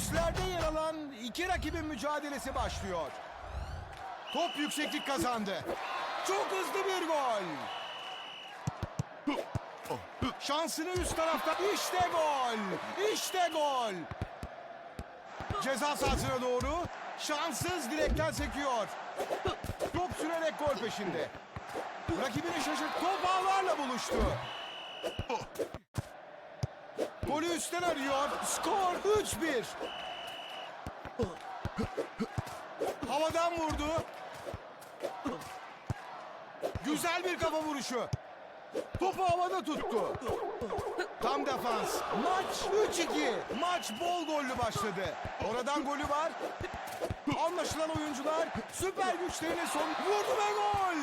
Üstlerde yer alan iki rakibin mücadelesi başlıyor. Top yükseklik kazandı. Çok hızlı bir gol. Şansını üst tarafta. İşte gol. İşte gol. Ceza sahasına doğru. Şanssız direkten sekiyor. Top sürerek gol peşinde. Rakibini şaşırt. Top ağlarla buluştu. Golü üstten arıyor. Skor 3-1. Havadan vurdu. Güzel bir kafa vuruşu. Topu havada tuttu. Tam defans. Maç 3-2. Maç bol gollü başladı. Oradan golü var. Anlaşılan oyuncular süper güçlerini son vurdu ve gol.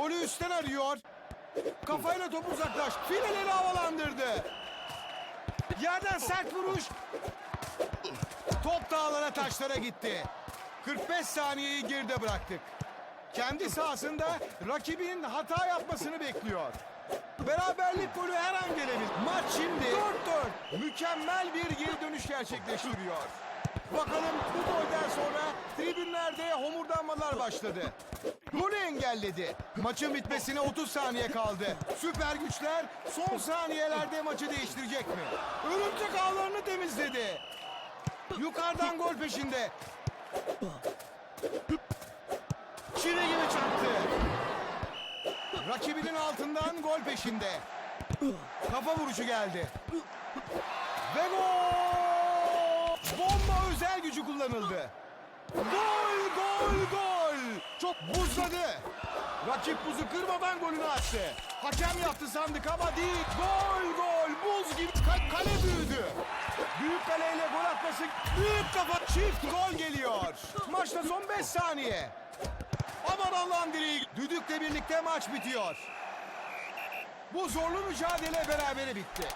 Golü üstten arıyor. Kafayla topu uzaklaş. Havalandırdı. Yerden sert vuruş. Top dağlara taşlara gitti. 45 saniyeyi geride bıraktık. Kendi sahasında rakibinin hata yapmasını bekliyor. Beraberlik golü her an gelebilir. Maç şimdi 4-4. Mükemmel bir geri dönüş gerçekleştiriyor. Bakalım bu golden sonra tribünlerde homurdanmalar başladı. Golü engelledi. Maçın bitmesine 30 saniye kaldı. Süper güçler son saniyelerde maçı değiştirecek mi? Örümcek ağlarını temizledi. Yukarıdan gol peşinde. Çile gibi çarptı. Rakibinin altından gol peşinde. Kafa vuruşu geldi. Ve gol! Bomba özel gücü kullanıldı. Gol, gol, gol! Çok buzladı. Rakip buzu kırmadan golünü attı. Hakem yaptı sandık ama değil. Gol, gol, buz gibi Ka- kale büyüdü. Büyük kaleyle gol atması büyük kafa çift gol geliyor. Maçta son 5 saniye. Aman Allah'ın direği. Düdükle birlikte maç bitiyor. Bu zorlu mücadele berabere bitti.